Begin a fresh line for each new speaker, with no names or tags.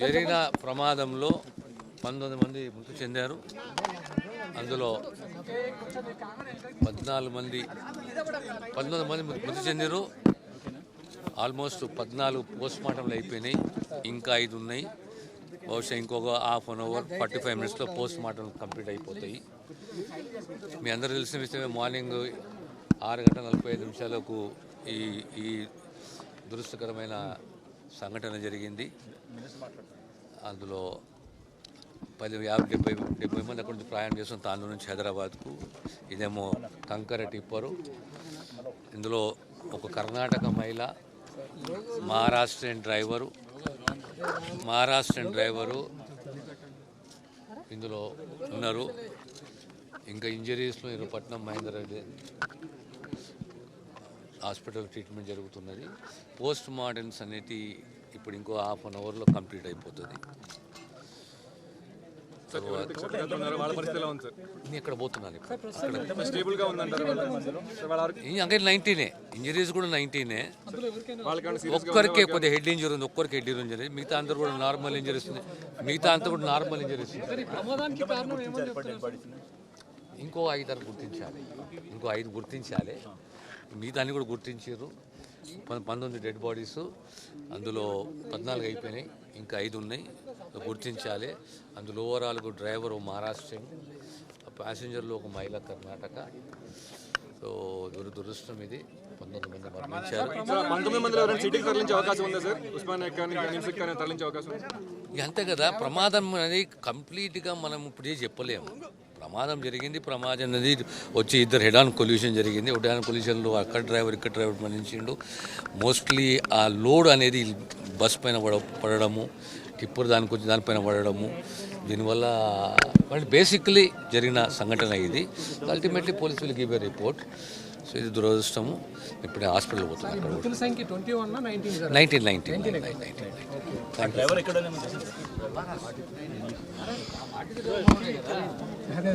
జరిగిన ప్రమాదంలో పంతొమ్మిది మంది మృతి చెందారు. అందులో పద్నాలుగు మంది పంతొమ్మిది మంది మృతి చెందారు. ఆల్మోస్ట్ పద్నాలుగు పోస్ట్ మార్టంలు అయిపోయినాయి. ఇంకా ఐదు ఉన్నాయి. బహుశా ఇంకొక half an hour forty five మినిట్స్లో పోస్ట్ మార్టం కంప్లీట్ అయిపోతాయి. మీ అందరూ తెలిసిన విషయమే మార్నింగ్ ఆరు గంటల నలభై ఐదు నిమిషాలకు ఈ ఈ దురుస్తకరమైన సంఘటన జరిగింది. అందులో పది యాభై డెబ్బై డెబ్బై మంది అక్కడి నుంచి ప్రయాణం చేస్తాం తాను నుంచి హైదరాబాద్కు. ఇదేమో కంకర టిప్పరు. ఇందులో ఒక కర్ణాటక మహిళ మహారాష్ట్రన్ డ్రైవరు మహారాష్ట్రన్ డ్రైవరు ఇందులో ఉన్నారు. ఇంకా ఇంజరీస్లో ఇరుపట్నం మహేందర్ రెడ్డి హాస్పిటల్ ట్రీట్మెంట్ జరుగుతున్నది. పోస్ట్ మార్టమ్స్ అనేది ఇప్పుడు ఇంకో హాఫ్ అన్ అవర్లో కంప్లీట్ అయిపోతుంది.
ఉంది
నేను ఇక్కడ పోతున్నాను అంటే నైన్టీనే. ఇంజరీస్ కూడా నైన్టీనే. ఒక్కరికే కొద్దిగా హెడ్ ఇంజరీ ఉంది ఒక్కరికి హెడ్ ఇంజరీ మిగతా అందరూ కూడా నార్మల్ ఇంజరీస్ ఉంది మిగతా అంతా కూడా నార్మల్ ఇంజరీస్ ఇంకో ఐదారు గుర్తించాలి. ఇంకో ఐదు గుర్తించాలి. మిగతాన్ని కూడా గుర్తించారు. పంతొమ్మిది డెడ్ బాడీస్ అందులో పద్నాలుగు అయిపోయినాయి ఇంకా ఐదు ఉన్నాయి. గుర్తించాలి. అందులో ఓవరాల్ డ్రైవర్ మహారాష్ట్రన్ ప్యాసింజర్లో ఒక మహిళ కర్ణాటక. సో దుర దురదృష్టం ఇది. పంతొమ్మిది మంది మరణించారు.
సార్ పంతొమ్మిది మందిలో ఎవరైనా సిటీకి తరలించే అవకాశం ఉందా సార్? ఉస్మానియా కానీ నిమ్స్కి కానీ తరలించే అవకాశం ఉందా?
ఇక అంతే కదా ప్రమాదం అనేది కంప్లీట్గా మనం ఇప్పుడే చెప్పలేము. ప్రమాదం జరిగింది ప్రమాదం అనేది వచ్చి ఇద్దరు హెడ్ ఆన్ కొల్యూషన్ జరిగింది. హెడ్ ఆన్ కొల్యూషన్లో అక్కడ డ్రైవర్ ఇక్కడ డ్రైవర్ మరణించిండు. మోస్ట్లీ ఆ లోడ్ అనేది బస్ పైన పడ పడడము టిప్పర్ దానికి వచ్చి దానిపైన పడడము. దీనివల్ల అంటే బేసిక్లీ జరిగిన సంఘటన ఇది. Ultimately police will give a report so ఇది దురదృష్టము. ఇప్పుడే హాస్పిటల్ పోతున్నాను
నైన్టీన్
నైన్టీన్ నైన్టీన్ యూ